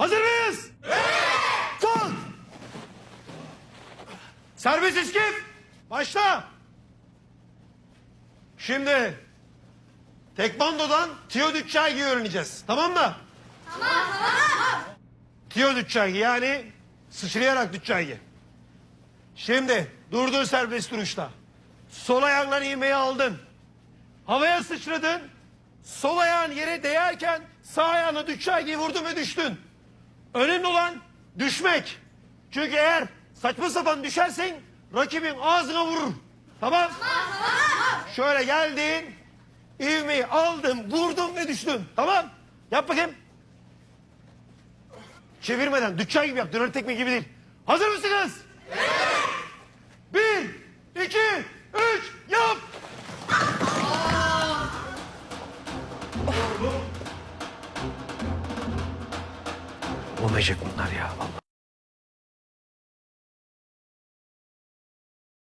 Hazır mıyız? Sol. Serbest iskim. Başla. Şimdi tekvandodan tiyo dütçayı öğreneceğiz. Tamam mı? Tamam. Tiyo dütçayı yani sıçrayarak dütçayı. Şimdi durdur serbest duruşta. Sol ayağından ivmeyi aldın. Havaya sıçradın. Sol ayağın yere değerken sağ ayağına dütçayı vurdun ve düştün. Önemli olan düşmek. Çünkü eğer saçma sapan düşersen rakibin ağzına vurur. Tamam? Şöyle geldin. ivmeyi aldın, vurdun ve düştün. Tamam? Yap bakayım. Çevirmeden, dükkan gibi yap. Döner tekme gibi değil. Hazır mısınız? Bir, iki, üç, yap. Olmayacak bunlar ya vallahi.